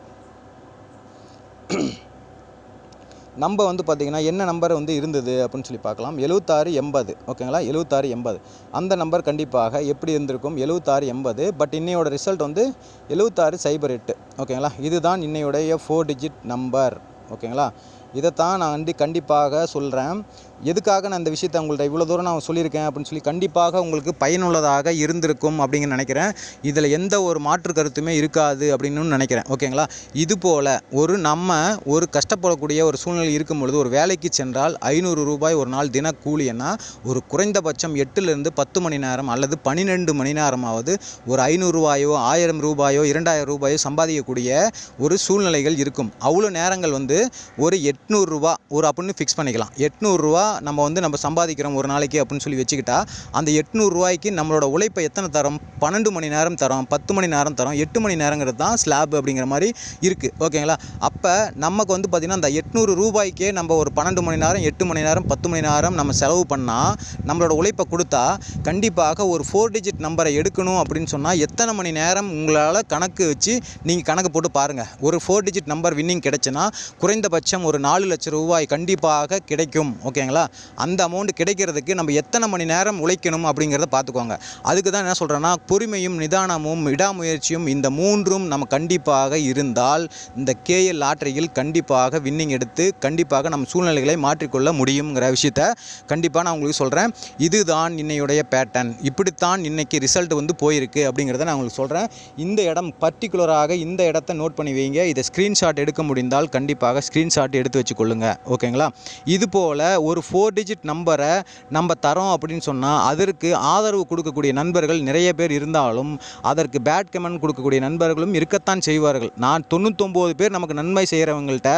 நம்ம வந்து பார்த்திங்கன்னா என்ன நம்பர் வந்து இருந்தது அப்படின்னு சொல்லி பார்க்கலாம். எழுபத்தாறு எண்பது. ஓகேங்களா? எழுபத்தாறு எண்பது. அந்த நம்பர் கண்டிப்பாக எப்படி இருந்திருக்கும்? எழுபத்தாறு எண்பது. பட் இன்னையோட ரிசல்ட் வந்து எழுபத்தாறு சைபர் எட்டு. ஓகேங்களா? இதுதான் இன்னையுடைய ஃபோர் டிஜிட் நம்பர் ஓகேங்களா? இதைத்தான் நான் வந்து கண்டிப்பாக சொல்கிறேன் எதுக்காக நான் இந்த விஷயத்தை உங்கள்கிட்ட இவ்வளோ தூரம் நான் சொல்லியிருக்கேன் அப்படின்னு சொல்லி கண்டிப்பாக உங்களுக்கு பயனுள்ளதாக இருந்திருக்கும் அப்படின்னு நினைக்கிறேன். இதில் எந்த ஒரு மாற்று கருத்துமே இருக்காது அப்படின்னு நினைக்கிறேன். ஓகேங்களா? இது போல் ஒரு நம்ம ஒரு கஷ்டப்படக்கூடிய ஒரு சூழ்நிலை இருக்கும் பொழுது ஒரு வேலைக்கு சென்றால் ஐநூறு ரூபாய் ஒரு நாள் தின கூலின்னா ஒரு குறைந்தபட்சம் எட்டுலேருந்து பத்து மணி நேரம் அல்லது பன்னிரெண்டு மணி நேரமாவது ஒரு ஐநூறுரூவாயோ ஆயிரம் ரூபாயோ இரண்டாயிரம் ரூபாயோ சம்பாதிக்கக்கூடிய ஒரு சூழ்நிலைகள் இருக்கும். அவ்வளோ நேரங்கள் வந்து ஒரு எட்நூறுரூவா ஒரு அப்படின்னு ஃபிக்ஸ் பண்ணிக்கலாம். எட்நூறுரூவா நம்ம வந்து நம்ம சம்பாதிக்கிறோம் ஒரு நாளைக்கு அப்படின்னு சொல்லி வச்சுக்கிட்டா அந்த எட்நூறுரூவாய்க்கு நம்மளோட உழைப்பை எத்தனை தரோம்? பன்னெண்டு மணி நேரம் தரோம் பத்து மணி நேரம் தரோம் எட்டு மணி நேரங்கிறது தான் ஸ்லாப் அப்படிங்கிற மாதிரி இருக்குது ஓகேங்களா? அப்போ நமக்கு வந்து பார்த்திங்கன்னா அந்த எட்நூறு ரூபாய்க்கே நம்ம ஒரு பன்னெண்டு மணி நேரம் எட்டு மணி நேரம் பத்து மணி நேரம் நம்ம செலவு பண்ணால் நம்மளோட உழைப்பை கொடுத்தா கண்டிப்பாக ஒரு ஃபோர் டிஜிட் நம்பரை எடுக்கணும் அப்படின்னு சொன்னால் எத்தனை மணி நேரம் உங்களால் கணக்கு வச்சு நீங்கள் கணக்கு போட்டு பாருங்கள் ஒரு ஃபோர் டிஜிட் நம்பர் வின்னிங் கிடைச்சுன்னா குறைந்தபட்சம் ஒரு நாலு லட்சம் ரூபாய் கண்டிப்பாக கிடைக்கும். ஓகேங்களா? ஓகேங்களா அந்த அமௌண்ட் கிடைக்கிறதுக்கு நம்ம எத்தனை மணி நேரம் உழைக்கணும் அப்படிங்கிறத பார்த்துக்கோங்க. அதுக்கு தான் என்ன சொல்கிறேன்னா பொறுமையும் நிதானமும் விடாமுயற்சியும் இந்த மூன்றும் நம்ம கண்டிப்பாக இருந்தால் இந்த கேஎல் லாட்டரியில் கண்டிப்பாக வின்னிங் எடுத்து கண்டிப்பாக நம்ம சூழ்நிலைகளை மாற்றிக்கொள்ள முடியுங்கிற விஷயத்த கண்டிப்பாக நான் உங்களுக்கு சொல்கிறேன் இதுதான் இன்னையுடைய பேட்டர்ன் இப்படித்தான் இன்னைக்கு ரிசல்ட் வந்து போயிருக்கு அப்படிங்கிறத நான் உங்களுக்கு சொல்கிறேன் இந்த இடம் பர்டிகுலராக இந்த இடத்த நோட் பண்ணி வைங்க. இதை ஸ்க்ரீன்ஷாட் எடுக்க முடிந்தால் கண்டிப்பாக ஸ்க்ரீன்ஷாட் எடுத்து வச்சுக்கொள்ளுங்க. ஓகேங்களா இது போல் ஒரு ஃபோர் டிஜிட் நம்பரை நம்ம தரோம் அப்படின்னு சொன்னால் அதற்கு ஆதரவு கொடுக்கக்கூடிய நண்பர்கள் நிறைய பேர் இருந்தாலும் அதற்கு பேட் கமெண்ட் கொடுக்கக்கூடிய நண்பர்களும் இருக்கத்தான் செய்வார்கள். நான் தொண்ணூத்தொம்பது பேர் நமக்கு நன்மை செய்கிறவங்கள்ட்ட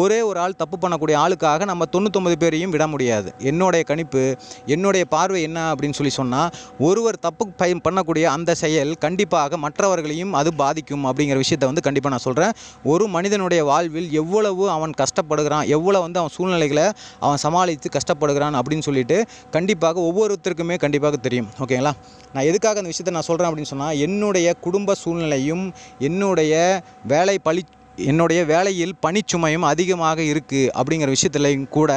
ஒரே ஒரு ஆள் தப்பு பண்ணக்கூடிய ஆளுக்காக நம்ம தொண்ணூத்தொம்பது பேரையும் விட முடியாது. என்னுடைய கணிப்பு என்னுடைய பார்வை என்ன அப்படின்னு சொல்லி சொன்னால் ஒருவர் தப்பு பயன் பண்ணக்கூடிய அந்த செயல் கண்டிப்பாக மற்றவர்களையும் அது பாதிக்கும் அப்படிங்கிற விஷயத்தை வந்து கண்டிப்பாக நான் சொல்கிறேன் ஒரு மனிதனுடைய வாழ்வில் எவ்வளவு அவன் கஷ்டப்படுகிறான் எவ்வளோ வந்து அவன் சூழ்நிலைகளை அவன் சமாளித்து கஷ்டப்படுகிறான் அப்படின்னு சொல்லிட்டு கண்டிப்பாக ஒவ்வொருத்தருக்குமே கண்டிப்பாக தெரியும். ஓகேங்களா? நான் எதுக்காக அந்த விஷயத்தை நான் சொல்கிறேன் அப்படின்னு சொன்னால் என்னுடைய குடும்ப சூழ்நிலையும் என்னுடைய வேலை பழி என்னுடைய வேலையில் பணிச்சுமையும் அதிகமாக இருக்குது அப்படிங்கிற விஷயத்துலையும் கூட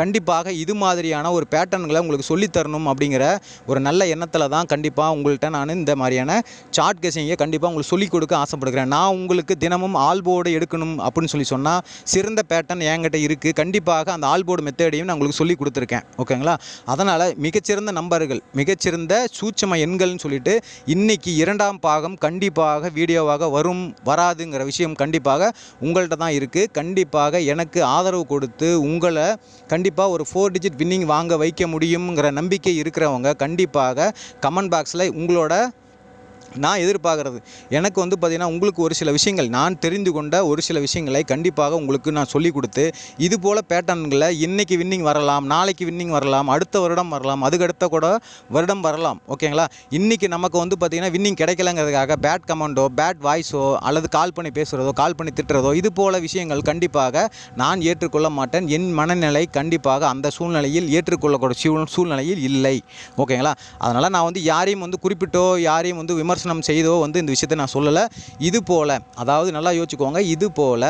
கண்டிப்பாக இது மாதிரியான ஒரு பேட்டர்ன்களை உங்களுக்கு சொல்லித்தரணும் அப்படிங்கிற ஒரு நல்ல எண்ணத்தில் தான் கண்டிப்பாக உங்கள்கிட்ட நான் இந்த மாதிரியான சார்ட் கசிங்கை கண்டிப்பாக உங்களுக்கு சொல்லிக் கொடுக்க ஆசைப்படுகிறேன். நான் உங்களுக்கு தினமும் ஆல்போர்டு எடுக்கணும் அப்படின்னு சொல்லி சொன்னால் சிறந்த பேட்டர்ன் என்கிட்ட இருக்குது கண்டிப்பாக அந்த ஆல்போர்டு மெத்தடையும் நான் உங்களுக்கு சொல்லி கொடுத்துருக்கேன். ஓகேங்களா? அதனால் மிகச்சிறந்த நம்பர்கள் மிகச்சிறந்த சூட்சம எண்கள்னு சொல்லிட்டு இன்றைக்கி இரண்டாம் பாகம் கண்டிப்பாக வீடியோவாக வரும் வராதுங்கிற விஷயம் கண்டிப்பாக உங்கள்கிட்ட தான் இருக்குது கண்டிப்பாக எனக்கு ஆதரவு கொடுத்து உங்களை கண்டிப்பாக ஒரு ஃபோர் டிஜிட் வின்னிங் வாங்க வைக்க முடியுங்கிற நம்பிக்கை இருக்கிறவங்க கண்டிப்பாக கமெண்ட் பாக்ஸில் உங்களோட நான் எதிர்பார்க்குறது. எனக்கு வந்து பார்த்திங்கன்னா உங்களுக்கு ஒரு சில விஷயங்கள் நான் தெரிந்து கொண்ட ஒரு சில விஷயங்களை கண்டிப்பாக உங்களுக்கு நான் சொல்லிக் கொடுத்து இது போல் பேட்டர்ன்களை இன்றைக்கி வின்னிங் வரலாம் நாளைக்கு வின்னிங் வரலாம் அடுத்த வருடம் வரலாம் அதுக்கடுத்த கூட வருடம் வரலாம். ஓகேங்களா இன்றைக்கி நமக்கு வந்து பார்த்திங்கன்னா வின்னிங் கிடைக்கலங்கிறதுக்காக பேட் கமெண்டோ பேட் வாய்ஸோ அல்லது கால் பண்ணி பேசுகிறதோ கால் பண்ணி திட்டுறதோ இது போல் விஷயங்கள் கண்டிப்பாக நான் ஏற்றுக்கொள்ள மாட்டேன். என் மனநிலை கண்டிப்பாக அந்த சூழ்நிலையில் ஏற்றுக்கொள்ளக்கூடிய சூழ் சூழ்நிலையில் இல்லை. ஓகேங்களா அதனால் நான் வந்து யாரையும் வந்து குறிப்பிட்டோ யாரையும் வந்து விமர்சனம் செய்தோ வந்து இந்த விஷயத்தை நான் சொல்லலை. இது போல் அதாவது நல்லா யோசிச்சுக்கோங்க இது போல்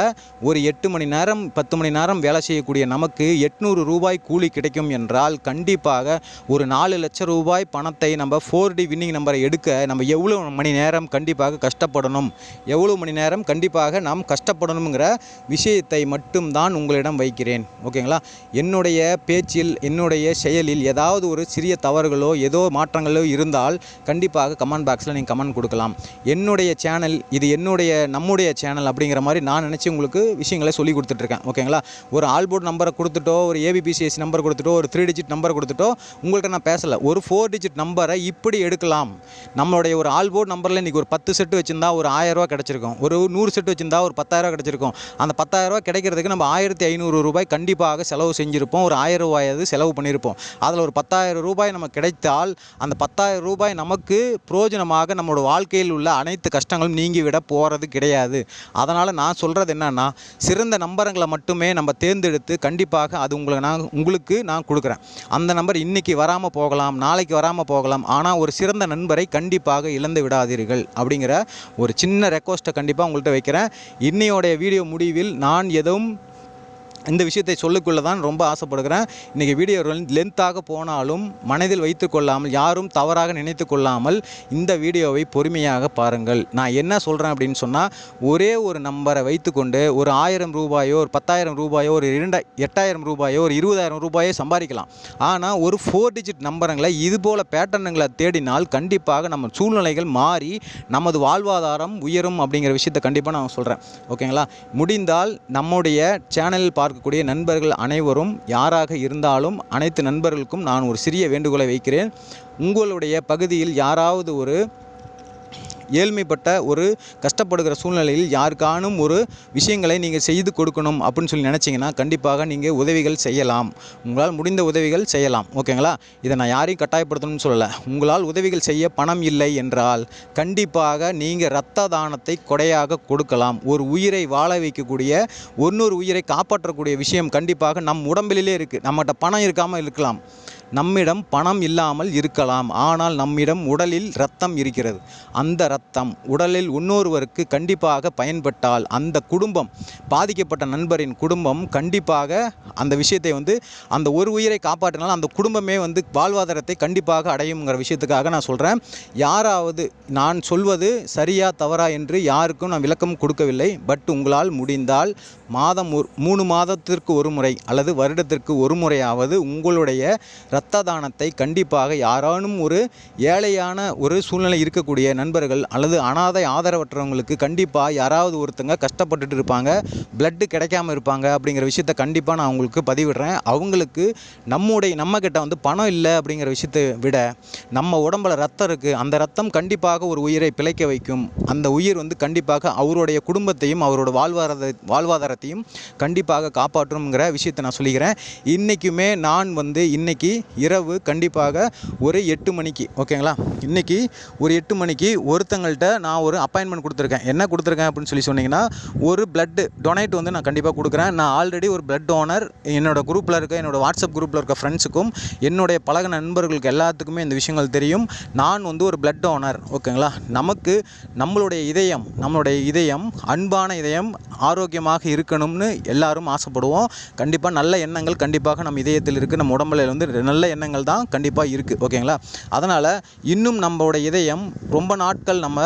ஒரு எட்டு மணி நேரம் பத்து மணி நேரம் வேலை செய்யக்கூடிய நமக்கு எட்நூறு ரூபாய் கூலி கிடைக்கும் என்றால் கண்டிப்பாக ஒரு நாலு லட்சம் ரூபாய் பணத்தை நம்ம ஃபோர் டி வின்னிங் நம்பரை எடுக்க நம்ம எவ்வளோ மணி நேரம் கண்டிப்பாக கஷ்டப்படணும்? எவ்வளோ மணி நேரம் கண்டிப்பாக நாம் கஷ்டப்படணுங்கிற விஷயத்தை மட்டும்தான் உங்களிடம் வைக்கிறேன். ஓகேங்களா? என்னுடைய பேச்சில் என்னுடைய செயலில் ஏதாவது ஒரு சிறிய தவறுகளோ ஏதோ மாற்றங்களோ இருந்தால் கண்டிப்பாக கமெண்ட் பாக்ஸில் நீங்கள் கமெண்ட் கொடுக்கலாம். என்னுடைய சேனல் இது என்னுடைய நம்முடைய சேனல் அப்படிங்கிற மாதிரி நான் நினச்சி உங்களுக்கு விஷயங்களை சொல்லி கொடுத்துட்ருக்கேன். ஓகேங்களா? ஒரு ஆல்போர்ட் நம்பரை கொடுத்துட்டோ ஒரு ஏபிபிசிஎஸ் நம்பர் கொடுத்துட்டோ ஒரு த்ரீ டிஜிட் நம்பர் கொடுத்துட்டோ உங்கள்கிட்ட நான் பேசலை. ஒரு ஃபோர் டிஜிட் நம்பரை இப்படி எடுக்கலாம். நம்மளுடைய ஒரு ஆல்போர்ட் நம்பரில் இன்றைக்கி ஒரு பத்து செட்டு வச்சுருந்தா ஒரு ஆயிரரூவா கிடச்சிருக்கும். ஒரு நூறு செட்டு வச்சிருந்தா ஒரு பத்தாயிரரூவா கிடச்சிருக்கும். அந்த பத்தாயிரரூவா கிடைக்கிறதுக்கு நம்ம ஆயிரத்தி ஐநூறு ரூபாய் கண்டிப்பாக செலவு செஞ்சுருப்போம். ஒரு ஆயிரம் ரூபாயாவது செலவு பண்ணியிருப்போம் அதில் ஒரு பத்தாயிரம் ரூபாய் நமக்கு கிடைத்தால் அந்த பத்தாயிரம் ரூபாய் நமக்கு பிரயோஜனமாக நம்மளோட வாழ்க்கையில் உள்ள அனைத்து கஷ்டங்களும் நீங்கிவிட போகிறது கிடையாது. அதனால் நான் சொல்கிறது என்னன்னா சிறந்த நம்பருங்களை மட்டுமே நம்ம தேர்ந்தெடுத்து கண்டிப்பாக அது உங்களை நான் உங்களுக்கு நான் கொடுக்குறேன். அந்த நம்பர் இன்றைக்கி வராமல் போகலாம் நாளைக்கு வராமல் போகலாம். ஆனால் ஒரு சிறந்த நண்பரை கண்டிப்பாக இழந்து விடாதீர்கள் அப்படிங்கிற ஒரு சின்ன ரெக்வஸ்ட்டை கண்டிப்பாக உங்கள்கிட்ட வைக்கிறேன். இன்னையோடைய வீடியோ முடிவில் நான் எதுவும் இந்த விஷயத்தை சொல்லிக்கொள்ள தான் ரொம்ப ஆசைப்படுகிறேன். இன்றைக்கி வீடியோ லென்த்தாக போனாலும் மனதில் வைத்து கொள்ளாமல் யாரும் தவறாக நினைத்து கொள்ளாமல் இந்த வீடியோவை பொறுமையாக பாருங்கள். நான் என்ன சொல்கிறேன் அப்படின்னு சொன்னால் ஒரே ஒரு நம்பரை வைத்துக்கொண்டு ஒரு ஆயிரம் ரூபாயோ ஒரு பத்தாயிரம் ரூபாயோ ஒரு இரண்டா எட்டாயிரம் ரூபாயோ ஒரு இருபதாயிரம் ரூபாயோ சம்பாதிக்கலாம். ஆனால் ஒரு ஃபோர் டிஜிட் நம்பருங்களை இது போல் பேட்டர்னுங்களை தேடினால் கண்டிப்பாக நம்ம சூழ்நிலைகள் மாறி நமது வாழ்வாதாரம் உயரும் அப்படிங்கிற விஷயத்தை கண்டிப்பாக நான் சொல்கிறேன் ஓகேங்களா? முடிந்தால் நம்முடைய சேனலில் பார்க்கக்கூடிய நண்பர்கள் அனைவரும் யாராக இருந்தாலும் அனைத்து நண்பர்களுக்கும் நான் ஒரு சிறிய வேண்டுகோளை வைக்கிறேன். உங்களுடைய பகுதியில் யாராவது ஒரு ஏழ்மைப்பட்ட ஒரு கஷ்டப்படுகிற சூழ்நிலையில் யாருக்கானும் ஒரு விஷயங்களை நீங்கள் செய்து கொடுக்கணும் அப்படின்னு சொல்லி நினச்சிங்கன்னா கண்டிப்பாக நீங்கள் உதவிகள் செய்யலாம். உங்களால் முடிந்த உதவிகள் செய்யலாம். ஓகேங்களா? இதை நான் யாரையும் கட்டாயப்படுத்தணும்னு சொல்லலை. உங்களால் உதவிகள் செய்ய பணம் இல்லை என்றால் கண்டிப்பாக நீங்கள் இரத்த தானத்தை கொடையாக கொடுக்கலாம். ஒரு உயிரை வாழ வைக்கக்கூடிய ஒன்னொரு உயிரை காப்பாற்றக்கூடிய விஷயம் கண்டிப்பாக நம் உடம்பிலே இருக்குது நம்மகிட்ட பணம் இருக்காமல் இருக்கலாம். நம்மிடம் பணம் இல்லாமல் இருக்கலாம். ஆனால் நம்மிடம் உடலில் ரத்தம் இருக்கிறது. அந்த ரத்தம் உடலில் இன்னொருவருக்கு கண்டிப்பாக பயன்பட்டால் அந்த குடும்பம் பாதிக்கப்பட்ட நண்பரின் குடும்பம் கண்டிப்பாக அந்த விஷயத்தை வந்து அந்த ஒரு உயிரை காப்பாற்றினால் அந்த குடும்பமே வந்து வாழ்வாதாரத்தை கண்டிப்பாக அடையுங்கிற விஷயத்துக்காக நான் சொல்கிறேன் யாராவது நான் சொல்வது சரியா தவறா என்று யாருக்கும் நான் விளக்கம் கொடுக்கவில்லை. பட் உங்களால் முடிந்தால் மாதம் ஒரு மூணு மாதத்திற்கு ஒரு முறை அல்லது வருடத்திற்கு ஒரு முறையாவது உங்களுடைய இரத்த தானத்தை கண்டிப்பாக யாரானும் ஒரு ஏழையான ஒரு சூழ்நிலை இருக்கக்கூடிய நண்பர்கள் அல்லது அனாதை ஆதரவற்றவங்களுக்கு கண்டிப்பாக யாராவது ஒருத்தங்க கஷ்டப்பட்டுட்டு இருப்பாங்க பிளட்டு கிடைக்காம இருப்பாங்க அப்படிங்கிற விஷயத்த கண்டிப்பாக நான் உங்களுக்கு பதிவிடுறேன். அவங்களுக்கு நம்முடைய நம்ம கிட்ட வந்து பணம் இல்லை அப்படிங்கிற விஷயத்தை விட நம்ம உடம்புல ரத்தம் இருக்குது அந்த ரத்தம் கண்டிப்பாக ஒரு உயிரை பிழைக்க வைக்கும். அந்த உயிர் வந்து கண்டிப்பாக அவருடைய குடும்பத்தையும் அவரோட வாழ்வாதார வாழ்வாதாரத்தையும் கண்டிப்பாக காப்பாற்றும்ங்கிற விஷயத்தை நான் சொல்லிக்கிறேன். இன்றைக்குமே நான் வந்து இன்றைக்கி இரவு கண்டிப்பாக ஒரு எட்டு மணிக்கு ஓகேங்களா? இன்றைக்கி ஒரு எட்டு மணிக்கு ஒருத்தங்கள்கிட்ட நான் ஒரு அப்பாயின்மெண்ட் கொடுத்துருக்கேன். என்ன கொடுத்துருக்கேன் அப்படின்னு சொல்லி சொன்னிங்கன்னா ஒரு பிளட்டு டொனேட் வந்து நான் கண்டிப்பாக கொடுக்குறேன். நான் ஆல்ரெடி ஒரு பிளட் டோனர் என்னோட குரூப்பில் இருக்க என்னோடய வாட்ஸ்அப் குரூப்பில் இருக்க ஃப்ரெண்ட்ஸுக்கும் என்னுடைய பழக நண்பர்களுக்கு எல்லாத்துக்குமே இந்த விஷயங்கள் தெரியும். நான் வந்து ஒரு பிளட் டோனர் ஓகேங்களா? நமக்கு நம்மளுடைய இதயம் நம்மளுடைய இதயம் அன்பான இதயம் ஆரோக்கியமாக இருக்கணும்னு எல்லாரும் ஆசைப்படுவோம். கண்டிப்பாக நல்ல எண்ணங்கள் கண்டிப்பாக நம்ம இதயத்தில் இருக்குது நம்ம உடம்புல வந்து நல்ல நல்ல எண்ணங்கள் தான் கண்டிப்பாக இருக்குது ஓகேங்களா? அதனால் இன்னும் நம்மளோட இதயம் ரொம்ப நாட்கள் நம்ம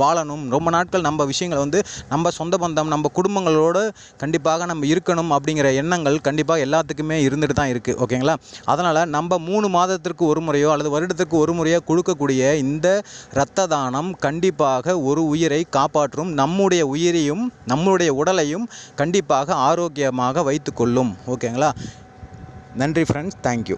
வாழணும் ரொம்ப நாட்கள் நம்ம விஷயங்களை வந்து நம்ம சொந்த பந்தம் நம்ம குடும்பங்களோடு கண்டிப்பாக நம்ம இருக்கணும் அப்படிங்கிற எண்ணங்கள் கண்டிப்பாக எல்லாத்துக்குமே இருந்துட்டு தான் இருக்குது ஓகேங்களா? அதனால் நம்ம மூணு மாதத்திற்கு ஒரு முறையோ அல்லது வருடத்திற்கு ஒரு முறையோ கொடுக்கக்கூடிய இந்த இரத்த தானம் கண்டிப்பாக ஒரு உயிரை காப்பாற்றும் நம்முடைய உயிரையும் நம்முடைய உடலையும் கண்டிப்பாக ஆரோக்கியமாக வைத்துக்கொள்ளும் ஓகேங்களா? நன்றி ஃப்ரெண்ட்ஸ் தேங்க்யூ